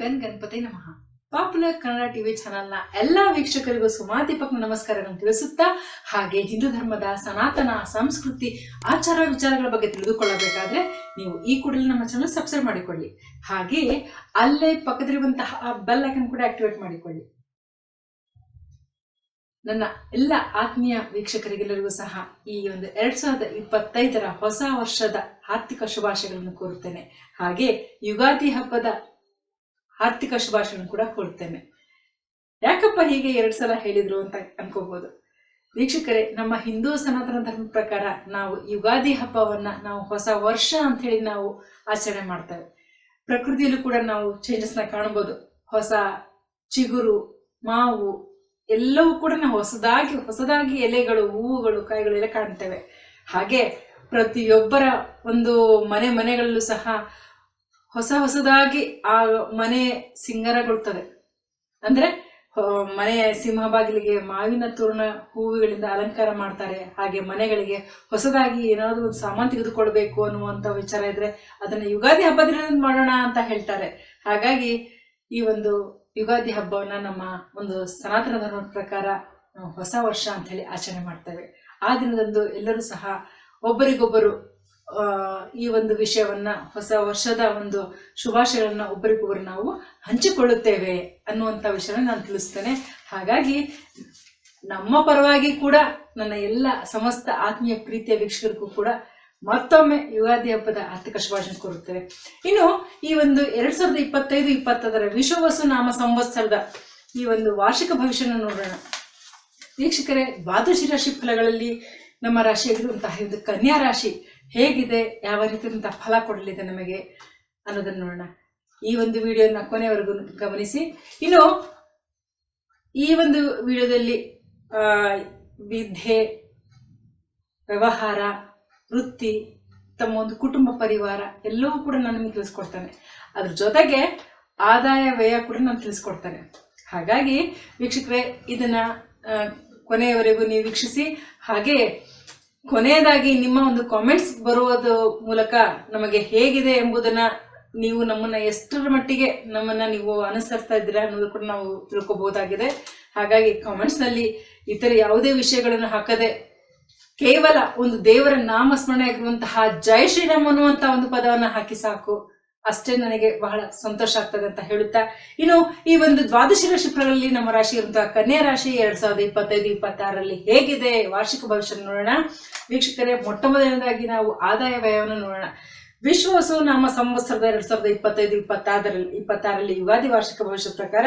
Gun Ganapati ನಮಃ. Popular Kannada TV ಚಾನೆಲ್ನ ಎಲ್ಲ ವೀಕ್ಷಕರಿಗೂ ಸುಮಾದೀಪಕ್ ನಮಸ್ಕಾರಗಳನ್ನು ತಿಳಿಸುತ್ತಾ ಹಾಗೆ ಹಿಂದೂ ಧರ್ಮದ ಸನಾತನ ಸಂಸ್ಕೃತಿ ಆಚಾರ ವಿಚಾರಗಳ ಬಗ್ಗೆ ತಿಳಿದುಕೊಳ್ಳಬೇಕಾದ್ರೆ ನೀವು ಈ ಕೂಡಲೇ ನಮ್ಮ ಚಾನಲ್ ಸಬ್ಸ್ಕ್ರೈಬ್ ಮಾಡಿಕೊಳ್ಳಿ. ಹಾಗೆ ಅಲ್ಲೇ ಪಕ್ಕದಲ್ಲಿರುವಂತಹ ಬೆಲ್ ಐಕನ್ ಕೂಡ ಆಕ್ಟಿವೇಟ್ ಮಾಡಿಕೊಳ್ಳಿ. ನನ್ನ ಎಲ್ಲ ಆತ್ಮೀಯ ವೀಕ್ಷಕರಿಗೆಲ್ಲರಿಗೂ ಸಹ ಈ ಒಂದು ಎರಡ್ ಸಾವಿರದ ಇಪ್ಪತ್ತೈದರ ಹೊಸ ವರ್ಷದ ಆರ್ಥಿಕ ಶುಭಾಶಯಗಳನ್ನು ಕೋರುತ್ತೇನೆ. ಹಾಗೆ ಯುಗಾದಿ ಹಬ್ಬದ ಆರ್ಥಿಕ ಶುಭಾಶಯ ಕೂಡ ಕೊಡ್ತೇನೆ. ಯಾಕಪ್ಪ ಹೀಗೆ ಎರಡು ಸಲ ಹೇಳಿದ್ರು ಅಂತ ಅನ್ಕೋಬಹುದು ವೀಕ್ಷಕರೇ, ನಮ್ಮ ಹಿಂದೂ ಸನಾತನ ಧರ್ಮ ಪ್ರಕಾರ ನಾವು ಯುಗಾದಿ ಹಬ್ಬವನ್ನ ನಾವು ಹೊಸ ವರ್ಷ ಅಂತ ಹೇಳಿ ನಾವು ಆಚರಣೆ ಮಾಡ್ತೇವೆ. ಪ್ರಕೃತಿಯಲ್ಲೂ ಕೂಡ ನಾವು ಚೇಂಜಸ್ನ ಕಾಣಬಹುದು ಹೊಸ ಚಿಗುರು, ಮಾವು ಎಲ್ಲವೂ ಕೂಡ ನಾವು ಹೊಸದಾಗಿ ಹೊಸದಾಗಿ ಎಲೆಗಳು, ಹೂವುಗಳು, ಕಾಯಿಗಳು ಎಲ್ಲ ಕಾಣ್ತೇವೆ. ಹಾಗೆ ಪ್ರತಿಯೊಬ್ಬರ ಒಂದು ಮನೆ ಮನೆಗಳಲ್ಲೂ ಸಹ ಹೊಸ ಹೊಸದಾಗಿ ಆ ಮನೆ ಸಿಂಗಾರಗೊಳ್ತದೆ. ಅಂದ್ರೆ ಮನೆಯ ಸಿಂಹ ಬಾಗಿಲಿಗೆ ಮಾವಿನ ತೋರಣ ಹೂವುಗಳಿಂದ ಅಲಂಕಾರ ಮಾಡ್ತಾರೆ. ಹಾಗೆ ಮನೆಗಳಿಗೆ ಹೊಸದಾಗಿ ಏನಾದರೂ ಒಂದು ಸಾಮಾನು ತೆಗೆದುಕೊಳ್ಬೇಕು ಅನ್ನುವಂತ ವಿಚಾರ ಇದ್ರೆ ಅದನ್ನ ಯುಗಾದಿ ಹಬ್ಬದಿಂದ ಮಾಡೋಣ ಅಂತ ಹೇಳ್ತಾರೆ. ಹಾಗಾಗಿ ಈ ಒಂದು ಯುಗಾದಿ ಹಬ್ಬವನ್ನ ನಮ್ಮ ಒಂದು ಸನಾತನ ಧರ್ಮದ ಪ್ರಕಾರ ಹೊಸ ವರ್ಷ ಅಂತ ಹೇಳಿ ಆಚರಣೆ ಮಾಡ್ತೇವೆ. ಆ ದಿನದಂದು ಎಲ್ಲರೂ ಸಹ ಒಬ್ಬರಿಗೊಬ್ಬರು ಈ ಒಂದು ವಿಷಯವನ್ನ, ಹೊಸ ವರ್ಷದ ಒಂದು ಶುಭಾಶಯಗಳನ್ನ ಒಬ್ಬರಿಗೊಬ್ಬರು ನಾವು ಹಂಚಿಕೊಳ್ಳುತ್ತೇವೆ ಅನ್ನುವಂಥ ವಿಷಯನ ನಾನು ತಿಳಿಸ್ತೇನೆ. ಹಾಗಾಗಿ ನಮ್ಮ ಪರವಾಗಿ ಕೂಡ ನನ್ನ ಎಲ್ಲ ಸಮಸ್ತ ಆತ್ಮೀಯ ಪ್ರೀತಿಯ ವೀಕ್ಷಕರಿಗೂ ಕೂಡ ಮತ್ತೊಮ್ಮೆ ಯುಗಾದಿ ಹಬ್ಬದ ಆರ್ಥಿಕ ಶುಭಾಶಯ ಕೋರುತ್ತೇವೆ. ಇನ್ನು ಈ ಒಂದು ಎರಡ್ ಸಾವಿರದ ಇಪ್ಪತ್ತೈದು, ಇಪ್ಪತ್ತದರ ವಿಶ್ವವಸು ನಾಮ ಸಂವತ್ಸರದ ಈ ಒಂದು ವಾರ್ಷಿಕ ಭವಿಷ್ಯನ ನೋಡೋಣ. ವೀಕ್ಷಕರೇ, ದ್ವಾದಶಿ ರಾಶಿ ಫಲಗಳಲ್ಲಿ ನಮ್ಮ ರಾಶಿಯಾಗಿರುವಂತಹ ಇದು ಕನ್ಯಾ ರಾಶಿ ಹೇಗಿದೆ, ಯಾವ ರೀತಿಯಾದಂತಹ ಫಲ ಕೊಡಲಿದೆ ನಮಗೆ ಅನ್ನೋದನ್ನ ನೋಡೋಣ. ಈ ಒಂದು ವಿಡಿಯೋನ ಕೊನೆವರೆಗೂ ಗಮನಿಸಿ. ಇನ್ನು ಈ ಒಂದು ವಿಡಿಯೋದಲ್ಲಿ ವಿದ್ಯೆ ವ್ಯವಹಾರ, ವೃತ್ತಿ, ತಮ್ಮ ಒಂದು ಕುಟುಂಬ ಪರಿವಾರ ಎಲ್ಲವೂ ಕೂಡ ನಾನು ನಿಮಗೆ ತಿಳಿಸ್ಕೊಡ್ತೇನೆ. ಅದ್ರ ಜೊತೆಗೆ ಆದಾಯ ವ್ಯಯ ಕೂಡ ನಾನು ತಿಳಿಸ್ಕೊಡ್ತೇನೆ. ಹಾಗಾಗಿ, ವೀಕ್ಷಕರೇ, ಇದನ್ನ ಕೊನೆಯವರೆಗೂ ನೀವು ವೀಕ್ಷಿಸಿ. ಹಾಗೆ ಕೊನೆಯದಾಗಿ ನಿಮ್ಮ ಒಂದು ಕಾಮೆಂಟ್ಸ್ ಬರುವುದು ಮೂಲಕ ನಮಗೆ ಹೇಗಿದೆ ಎಂಬುದನ್ನ ನೀವು ನಮ್ಮನ್ನ ಎಷ್ಟರ ಮಟ್ಟಿಗೆ ನಮ್ಮನ್ನ ನೀವು ಅನುಸರಿಸ್ತಾ ಇದ್ದೀರಾ ಅನ್ನೋದು ಕೂಡ ನಾವು ತಿಳ್ಕೊಬಹುದಾಗಿದೆ. ಹಾಗಾಗಿ ಕಾಮೆಂಟ್ಸ್ನಲ್ಲಿ ಇತರ ಯಾವುದೇ ವಿಷಯಗಳನ್ನು ಹಾಕದೆ ಕೇವಲ ಒಂದು ದೇವರ ನಾಮಸ್ಮರಣೆ ಆಗಿರುವಂತಹ ಜೈ ಶ್ರೀರಾಮ್ ಅನ್ನುವಂತಹ ಒಂದು ಪದವನ್ನ ಹಾಕಿ ಸಾಕು. ಅಷ್ಟೇ ನನಗೆ ಬಹಳ ಸಂತೋಷ ಆಗ್ತದೆ ಅಂತ ಹೇಳುತ್ತಾ, ಇನ್ನು ಈ ಒಂದು ದ್ವಾದಶ ನಕ್ಷತ್ರಗಳಲ್ಲಿ ನಮ್ಮ ರಾಶಿ ಇರುವಂತಹ ಕನ್ಯಾ ರಾಶಿ ಎರಡ್ ಸಾವಿರದ ಇಪ್ಪತ್ತೈದು, ಇಪ್ಪತ್ತಾರರಲ್ಲಿ ಹೇಗಿದೆ? ವಾರ್ಷಿಕ ಭವಿಷ್ಯ ನೋಡೋಣ. ವೀಕ್ಷಕರೇ ಮೊಟ್ಟ ಮೊದಲನೇದಾಗಿ ನಾವು ಆದಾಯ ವ್ಯಯವನ್ನು ನೋಡೋಣ. ವಿಶ್ವವಸು ನಮ್ಮ ಸಂವತ್ಸರದ ಎರಡ್ ಸಾವಿರದ ಇಪ್ಪತ್ತೈದು, ಇಪ್ಪತ್ತಾರರಲ್ಲಿ ಇಪ್ಪತ್ತಾರರಲ್ಲಿ ಯುಗಾದಿ ವಾರ್ಷಿಕ ಭವಿಷ್ಯ ಪ್ರಕಾರ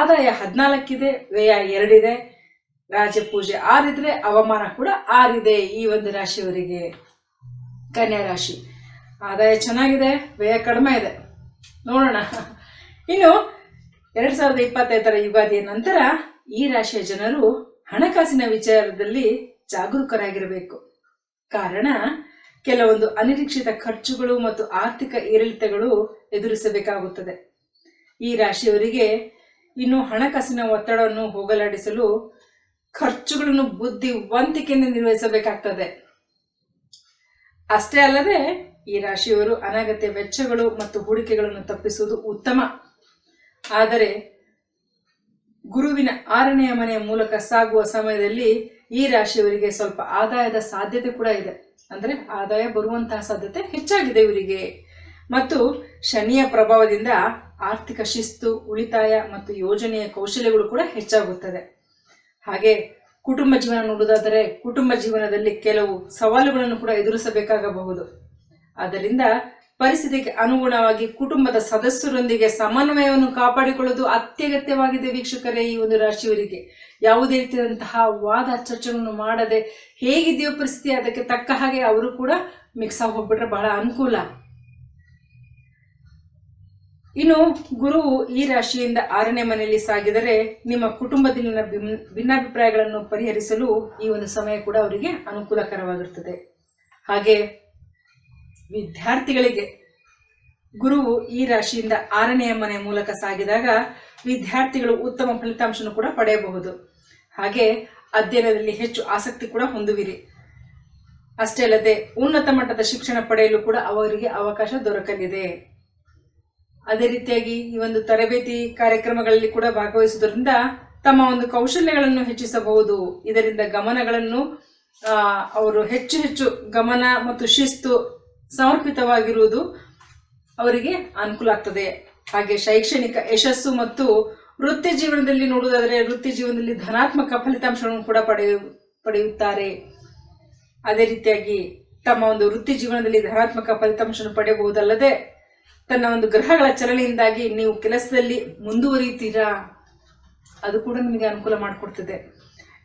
ಆದಾಯ ಹದಿನಾಲ್ಕಿದೆ, ವ್ಯಯ ಎರಡಿದೆ ರಾಜ ಪೂಜೆ ಆರಿದ್ರೆ ಅವಮಾನ ಕೂಡ ಆರಿದೆ ಈ ಒಂದು ರಾಶಿಯವರಿಗೆ. ಕನ್ಯಾ ರಾಶಿ. ಆದಾಯ ಚೆನ್ನಾಗಿದೆ, ವ್ಯಯ ಕಡಿಮೆ ಇದೆ. ನೋಡೋಣ. ಇನ್ನು ಎರಡ್ ಸಾವಿರದ ಇಪ್ಪತ್ತೈದರ ಯುಗಾದಿಯ ನಂತರ ಈ ರಾಶಿಯ ಜನರು ಹಣಕಾಸಿನ ವಿಚಾರದಲ್ಲಿ ಜಾಗರೂಕರಾಗಿರಬೇಕು. ಕಾರಣ, ಕೆಲವೊಂದು ಅನಿರೀಕ್ಷಿತ ಖರ್ಚುಗಳು ಮತ್ತು ಆರ್ಥಿಕ ಏರಿಳಿತಗಳು ಎದುರಿಸಬೇಕಾಗುತ್ತದೆ. ಈ ರಾಶಿಯವರಿಗೆ ಇನ್ನು ಹಣಕಾಸಿನ ಒತ್ತಡವನ್ನು ಹೋಗಲಾಡಿಸಲು ಖರ್ಚುಗಳನ್ನು ಬುದ್ಧಿವಂತಿಕೆಯನ್ನು ನಿರ್ವಹಿಸಬೇಕಾಗ್ತದೆ. ಅಷ್ಟೇ ಅಲ್ಲದೆ ಈ ರಾಶಿಯವರು ಅನಗತ್ಯ ವೆಚ್ಚಗಳು ಮತ್ತು ಹೂಡಿಕೆಗಳನ್ನು ತಪ್ಪಿಸುವುದು ಉತ್ತಮ. ಆದರೆ ಗುರುವಿನ ಆರನೆಯ ಮನೆಯ ಮೂಲಕ ಸಾಗುವ ಸಮಯದಲ್ಲಿ ಈ ರಾಶಿಯವರಿಗೆ ಸ್ವಲ್ಪ ಆದಾಯದ ಸಾಧ್ಯತೆ ಕೂಡ ಇದೆ. ಅಂದರೆ ಆದಾಯ ಬರುವಂತಹ ಸಾಧ್ಯತೆ ಹೆಚ್ಚಾಗಿದೆ ಇವರಿಗೆ. ಮತ್ತು ಶನಿಯ ಪ್ರಭಾವದಿಂದ ಆರ್ಥಿಕ ಶಿಸ್ತು, ಉಳಿತಾಯ ಮತ್ತು ಯೋಜನೆಯ ಕೌಶಲ್ಯಗಳು ಕೂಡ ಹೆಚ್ಚಾಗುತ್ತದೆ. ಹಾಗೆ ಕುಟುಂಬ ಜೀವನ ನೋಡುವುದಾದರೆ ಕುಟುಂಬ ಜೀವನದಲ್ಲಿ ಕೆಲವು ಸವಾಲುಗಳನ್ನು ಕೂಡ ಎದುರಿಸಬೇಕಾಗಬಹುದು. ಆದ್ದರಿಂದ ಪರಿಸ್ಥಿತಿಗೆ ಅನುಗುಣವಾಗಿ ಕುಟುಂಬದ ಸದಸ್ಯರೊಂದಿಗೆ ಸಮನ್ವಯವನ್ನು ಕಾಪಾಡಿಕೊಳ್ಳುವುದು ಅತ್ಯಗತ್ಯವಾಗಿದೆ ವೀಕ್ಷಕರೇ ಈ ಒಂದು ರಾಶಿಯವರಿಗೆ. ಯಾವುದೇ ರೀತಿಯಾದಂತಹ ವಾದ ಚರ್ಚೆಗಳನ್ನು ಮಾಡದೆ ಹೇಗಿದೆಯೋ ಪರಿಸ್ಥಿತಿ, ಅದಕ್ಕೆ ತಕ್ಕ ಹಾಗೆ ಅವರು ಕೂಡ ಮಿಕ್ಸ್ ಆಗಿ ಹೋಗ್ಬಿಟ್ರೆ ಬಹಳ ಅನುಕೂಲ. ಇನ್ನು ಗುರುವು ಈ ರಾಶಿಯಿಂದ ಆರನೇ ಮನೆಯಲ್ಲಿ ಸಾಗಿದರೆ ನಿಮ್ಮ ಕುಟುಂಬದಲ್ಲಿನ ಭಿನ್- ಭಿನ್ನಾಭಿಪ್ರಾಯಗಳನ್ನು ಪರಿಹರಿಸಲು ಈ ಒಂದು ಸಮಯ ಕೂಡ ಅವರಿಗೆ ಅನುಕೂಲಕರವಾಗಿರುತ್ತದೆ. ಹಾಗೆ ವಿದ್ಯಾರ್ಥಿಗಳಿಗೆ ಗುರುವು ಈ ರಾಶಿಯಿಂದ ಆರನೆಯ ಮನೆ ಮೂಲಕ ಸಾಗಿದಾಗ ವಿದ್ಯಾರ್ಥಿಗಳು ಉತ್ತಮ ಫಲಿತಾಂಶವನ್ನು ಕೂಡ ಪಡೆಯಬಹುದು. ಹಾಗೆ ಅಧ್ಯಯನದಲ್ಲಿ ಹೆಚ್ಚು ಆಸಕ್ತಿ ಕೂಡ ಹೊಂದುವಿರಿ. ಅಷ್ಟೇ ಅಲ್ಲದೆ ಉನ್ನತ ಮಟ್ಟದ ಶಿಕ್ಷಣ ಪಡೆಯಲು ಕೂಡ ಅವರಿಗೆ ಅವಕಾಶ ದೊರಕಲಿದೆ. ಅದೇ ರೀತಿಯಾಗಿ ಈ ಒಂದು ತರಬೇತಿ ಕಾರ್ಯಕ್ರಮಗಳಲ್ಲಿ ಕೂಡ ಭಾಗವಹಿಸುವುದರಿಂದ ತಮ್ಮ ಒಂದು ಕೌಶಲ್ಯಗಳನ್ನು ಹೆಚ್ಚಿಸಬಹುದು. ಇದರಿಂದ ಗಮನಗಳನ್ನು ಅವರು ಹೆಚ್ಚು ಹೆಚ್ಚು ಗಮನ ಮತ್ತು ಶಿಸ್ತು ಸಮರ್ಪಿತವಾಗಿರುವುದು ಅವರಿಗೆ ಅನುಕೂಲ ಆಗ್ತದೆ. ಹಾಗೆ ಶೈಕ್ಷಣಿಕ ಯಶಸ್ಸು ಮತ್ತು ವೃತ್ತಿ ಜೀವನದಲ್ಲಿ ನೋಡುವುದಾದರೆ ವೃತ್ತಿ ಜೀವನದಲ್ಲಿ ಧನಾತ್ಮಕ ಫಲಿತಾಂಶಗಳನ್ನು ಕೂಡ ಪಡೆಯು ಪಡೆಯುತ್ತಾರೆ. ಅದೇ ರೀತಿಯಾಗಿ ತಮ್ಮ ಒಂದು ವೃತ್ತಿ ಜೀವನದಲ್ಲಿ ಧನಾತ್ಮಕ ಫಲಿತಾಂಶವನ್ನು ಪಡೆಯಬಹುದಲ್ಲದೆ ತನ್ನ ಒಂದು ಗ್ರಹಗಳ ಚಲನೆಯಿಂದಾಗಿ ನೀವು ಕೆಲಸದಲ್ಲಿ ಮುಂದುವರಿಯುತ್ತೀರಾ? ಅದು ಕೂಡ ನಿಮಗೆ ಅನುಕೂಲ ಮಾಡಿಕೊಡ್ತದೆ.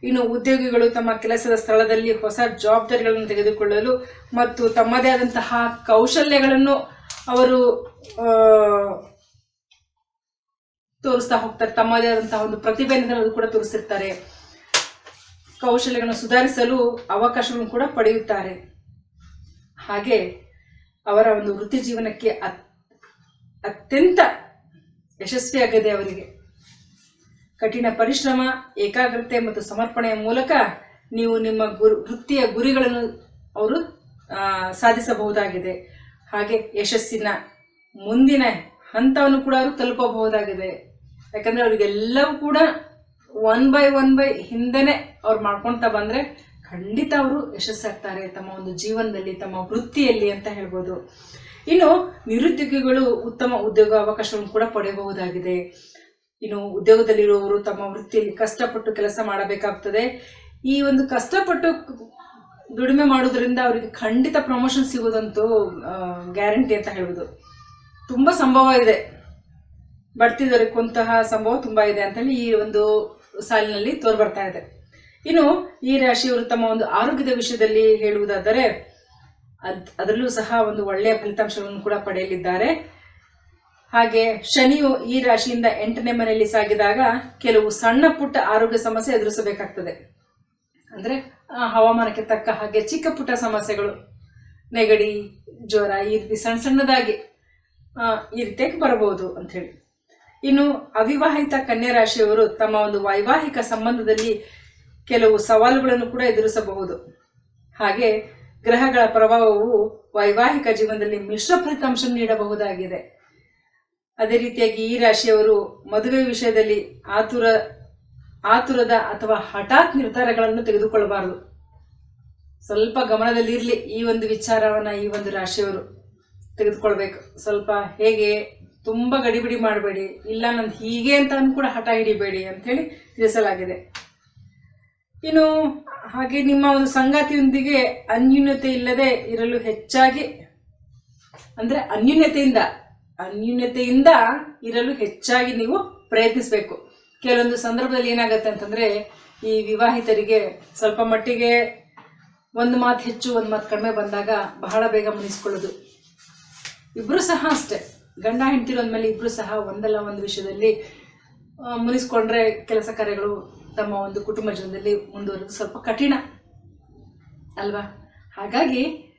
ಇನ್ನು ಉದ್ಯೋಗಿಗಳು ತಮ್ಮ ಕೆಲಸದ ಸ್ಥಳದಲ್ಲಿ ಹೊಸ ಜವಾಬ್ದಾರಿಗಳನ್ನು ತೆಗೆದುಕೊಳ್ಳಲು ಮತ್ತು ತಮ್ಮದೇ ಆದಂತಹ ಕೌಶಲ್ಯಗಳನ್ನು ಅವರು ತೋರಿಸ್ತಾ ಹೋಗ್ತಾರೆ. ತಮ್ಮದೇ ಆದಂತಹ ಒಂದು ಪ್ರತಿಭೆಯನ್ನು ಕೂಡ ತೋರಿಸಿರ್ತಾರೆ. ಕೌಶಲ್ಯಗಳನ್ನು ಸುಧಾರಿಸಲು ಅವಕಾಶಗಳನ್ನು ಕೂಡ ಪಡೆಯುತ್ತಾರೆ. ಹಾಗೆ ಅವರ ಒಂದು ವೃತ್ತಿ ಜೀವನಕ್ಕೆ ಅತ್- ಅತ್ಯಂತ ಯಶಸ್ವಿಯಾಗಿದೆ ಅವರಿಗೆ ಕಠಿಣ ಪರಿಶ್ರಮ, ಏಕಾಗ್ರತೆ ಮತ್ತು ಸಮರ್ಪಣೆಯ ಮೂಲಕ ನೀವು ನಿಮ್ಮ ಗುರು, ವೃತ್ತಿಯ ಗುರಿಗಳನ್ನು ಅವರು ಸಾಧಿಸಬಹುದಾಗಿದೆ. ಹಾಗೆ ಯಶಸ್ಸಿನ ಮುಂದಿನ ಹಂತವನ್ನು ಕೂಡ ಅವರು ತಲುಪಬಹುದಾಗಿದೆ. ಯಾಕಂದರೆ ಅವರಿಗೆಲ್ಲವೂ ಕೂಡ ಒನ್ ಬೈ ಒನ್ ಬೈ ಹಿಂದೆನೆ ಅವ್ರು ಮಾಡ್ಕೊಳ್ತಾ ಬಂದರೆ ಖಂಡಿತ ಅವರು ಯಶಸ್ಸಾಗ್ತಾರೆ ತಮ್ಮ ಒಂದು ಜೀವನದಲ್ಲಿ, ತಮ್ಮ ವೃತ್ತಿಯಲ್ಲಿ ಅಂತ ಹೇಳ್ಬೋದು. ಇನ್ನು ನಿರುದ್ಯೋಗಿಗಳು ಉತ್ತಮ ಉದ್ಯೋಗ ಅವಕಾಶವನ್ನು ಕೂಡ ಪಡೆಯಬಹುದಾಗಿದೆ. ಇನ್ನು ಉದ್ಯೋಗದಲ್ಲಿರುವವರು ತಮ್ಮ ವೃತ್ತಿಯಲ್ಲಿ ಕಷ್ಟಪಟ್ಟು ಕೆಲಸ ಮಾಡಬೇಕಾಗ್ತದೆ. ಈ ಒಂದು ಕಷ್ಟಪಟ್ಟು ದುಡಿಮೆ ಮಾಡೋದ್ರಿಂದ ಅವರಿಗೆ ಖಂಡಿತ ಪ್ರಮೋಷನ್ ಸಿಗೋದಂತೂ ಗ್ಯಾರಂಟಿ ಅಂತ ಹೇಳ್ಬೋದು. ತುಂಬ ಸಂಭವ ಇದೆ. ಬಡ್ತಿ ದೊರಕುವಂತಹ ಸಂಭವ ತುಂಬಾ ಇದೆ ಅಂತೇಳಿ ಈ ಒಂದು ಸಾಲಿನಲ್ಲಿ ತೋರ್ ಬರ್ತಾ ಇದೆ. ಇನ್ನು ಈ ರಾಶಿಯವರು ತಮ್ಮ ಒಂದು ಆರೋಗ್ಯದ ವಿಷಯದಲ್ಲಿ ಹೇಳುವುದಾದರೆ, ಅದ್, ಅದರಲ್ಲೂ ಸಹ ಒಂದು ಒಳ್ಳೆಯ ಫಲಿತಾಂಶವನ್ನು ಕೂಡ ಪಡೆಯಲಿದ್ದಾರೆ. ಹಾಗೆ ಶನಿಯು ಈ ರಾಶಿಯಿಂದ ಎಂಟನೇ ಮನೆಯಲ್ಲಿ ಸಾಗಿದಾಗ ಕೆಲವು ಸಣ್ಣ ಪುಟ್ಟ ಆರೋಗ್ಯ ಸಮಸ್ಯೆ ಎದುರಿಸಬೇಕಾಗ್ತದೆ. ಅಂದ್ರೆ ಹವಾಮಾನಕ್ಕೆ ತಕ್ಕ ಹಾಗೆ ಚಿಕ್ಕ ಪುಟ್ಟ ಸಮಸ್ಯೆಗಳು, ನೆಗಡಿ, ಜ್ವರ, ಈ ರೀತಿ ಸಣ್ಣ ಸಣ್ಣದಾಗಿ ಈ ರೀತಿಯಾಗಿ ಬರಬಹುದು ಅಂತ ಹೇಳಿ. ಇನ್ನು ಅವಿವಾಹಿತ ಕನ್ಯಾ ರಾಶಿಯವರು ತಮ್ಮ ಒಂದು ವೈವಾಹಿಕ ಸಂಬಂಧದಲ್ಲಿ ಕೆಲವು ಸವಾಲುಗಳನ್ನು ಕೂಡ ಎದುರಿಸಬಹುದು. ಹಾಗೆ ಗ್ರಹಗಳ ಪ್ರಭಾವವು ವೈವಾಹಿಕ ಜೀವನದಲ್ಲಿ ಮಿಶ್ರ ಫಲಿತಾಂಶ ನೀಡಬಹುದಾಗಿದೆ. ಅದೇ ರೀತಿಯಾಗಿ ಈ ರಾಶಿಯವರು ಮದುವೆ ವಿಷಯದಲ್ಲಿ ಆತುರ, ಆತುರದ ಅಥವಾ ಹಠಾತ್ ನಿರ್ಧಾರಗಳನ್ನು ತೆಗೆದುಕೊಳ್ಳಬಾರದು. ಸ್ವಲ್ಪ ಗಮನದಲ್ಲಿರಲಿ ಈ ಒಂದು ವಿಚಾರವನ್ನ ಈ ಒಂದು ರಾಶಿಯವರು ತೆಗೆದುಕೊಳ್ಬೇಕು. ಸ್ವಲ್ಪ ಹೇಗೆ ತುಂಬಾ ಗಡಿಬಿಡಿ ಮಾಡಬೇಡಿ, ಇಲ್ಲ ನಂದು ಹೀಗೆ ಅಂತ ಕೂಡ ಹಠ ಹಿಡಿಬೇಡಿ ಅಂತ ಹೇಳಿ ತಿಳಿಸಲಾಗಿದೆ. ಇನ್ನು ಹಾಗೆ ನಿಮ್ಮ ಒಂದು ಸಂಗಾತಿಯೊಂದಿಗೆ ಅನ್ಯೂನ್ಯತೆ ಇಲ್ಲದೆ ಇರಲು ಹೆಚ್ಚಾಗಿ, ಅಂದ್ರೆ ಅನ್ಯೂನ್ಯತೆಯಿಂದ ಅನ್ಯೂನ್ಯತೆಯಿಂದ ಇರಲು ಹೆಚ್ಚಾಗಿ ನೀವು ಪ್ರಯತ್ನಿಸಬೇಕು. ಕೆಲವೊಂದು ಸಂದರ್ಭದಲ್ಲಿ ಏನಾಗುತ್ತೆ ಅಂತಂದ್ರೆ, ಈ ವಿವಾಹಿತರಿಗೆ ಸ್ವಲ್ಪ ಮಟ್ಟಿಗೆ ಒಂದು ಮಾತು ಹೆಚ್ಚು, ಒಂದು ಮಾತು ಕಡಿಮೆ ಬಂದಾಗ ಬಹಳ ಬೇಗ ಮುನಿಸ್ಕೊಳ್ಳೋದು. ಇಬ್ರು ಸಹ ಅಷ್ಟೇ. ಗಂಡ ಹೆಂಡತಿರು ಅಂದಮೇಲೆ ಇಬ್ರು ಸಹ ಒಂದಲ್ಲ ಒಂದು ವಿಷಯದಲ್ಲಿ ಮುನಿಸ್ಕೊಂಡ್ರೆ ಕೆಲಸ ಕಾರ್ಯಗಳು ತಮ್ಮ ಒಂದು ಕುಟುಂಬ ಜೀವನದಲ್ಲಿ ಮುಂದುವರೆದು ಸ್ವಲ್ಪ ಕಠಿಣ. ಅಲ್ವಾ? ಹಾಗಾಗಿ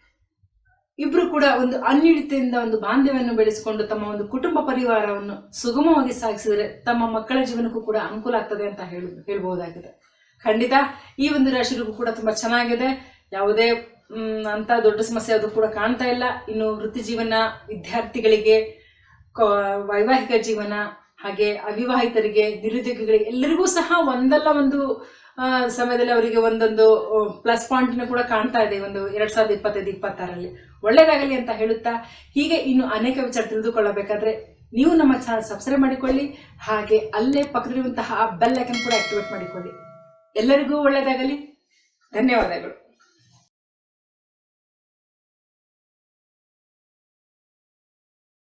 ಇಬ್ರು ಕೂಡ ಒಂದು ಅನ್ಯೂನ್ಯತೆಯಿಂದ ಒಂದು ಬಾಂಧವ್ಯವನ್ನು ಬೆಳೆಸಿಕೊಂಡು ತಮ್ಮ ಒಂದು ಕುಟುಂಬ ಪರಿವಾರವನ್ನು ಸುಗಮವಾಗಿ ಸಾಗಿಸಿದರೆ ತಮ್ಮ ಮಕ್ಕಳ ಜೀವನಕ್ಕೂ ಕೂಡ ಅನುಕೂಲ ಆಗ್ತದೆ ಅಂತ ಹೇಳ ಹೇಳ್ಬಹುದಾಗಿದೆ ಖಂಡಿತ ಈ ಒಂದು ರಾಶಿಗೂ ಕೂಡ ತುಂಬಾ ಚೆನ್ನಾಗಿದೆ. ಯಾವುದೇ ಅಂತ ದೊಡ್ಡ ಸಮಸ್ಯೆ ಅದು ಕೂಡ ಕಾಣ್ತಾ ಇಲ್ಲ. ಇನ್ನು ವೃತ್ತಿ ಜೀವನ ವಿದ್ಯಾರ್ಥಿಗಳಿಗೆ ವೈವಾಹಿಕ ಜೀವನ ಹಾಗೆ ಅವಿವಾಹಿತರಿಗೆ, ನಿರುದ್ಯೋಗಿಗಳಿಗೆ ಎಲ್ಲರಿಗೂ ಸಹ ಒಂದಲ್ಲ ಒಂದು ಸಮಯದಲ್ಲಿ ಅವರಿಗೆ ಒಂದೊಂದು ಪ್ಲಸ್ ಪಾಯಿಂಟ್ನ ಕೂಡ ಕಾಣ್ತಾ ಇದೆ ಒಂದು ಎರಡ್ ಸಾವಿರದ ಇಪ್ಪತ್ತೈದು ಇಪ್ಪತ್ತಾರಲ್ಲಿ ಒಳ್ಳೇದಾಗಲಿ ಅಂತ ಹೇಳುತ್ತಾ, ಹೀಗೆ ಇನ್ನು ಅನೇಕ ವಿಚಾರ ತಿಳಿದುಕೊಳ್ಳಬೇಕಾದ್ರೆ ನೀವು ನಮ್ಮ ಚಾನಲ್ ಸಬ್ಸ್ಕ್ರೈಬ್ ಮಾಡಿಕೊಳ್ಳಿ, ಹಾಗೆ ಅಲ್ಲೇ ಪಕ್ಕದಲ್ಲಿರುವಂತಹ ಬೆಲ್ ಐಕನ್ ಕೂಡ ಆಕ್ಟಿವೇಟ್ ಮಾಡಿಕೊಳ್ಳಿ. ಎಲ್ಲರಿಗೂ ಒಳ್ಳೆಯದಾಗಲಿ ಧನ್ಯವಾದಗಳು.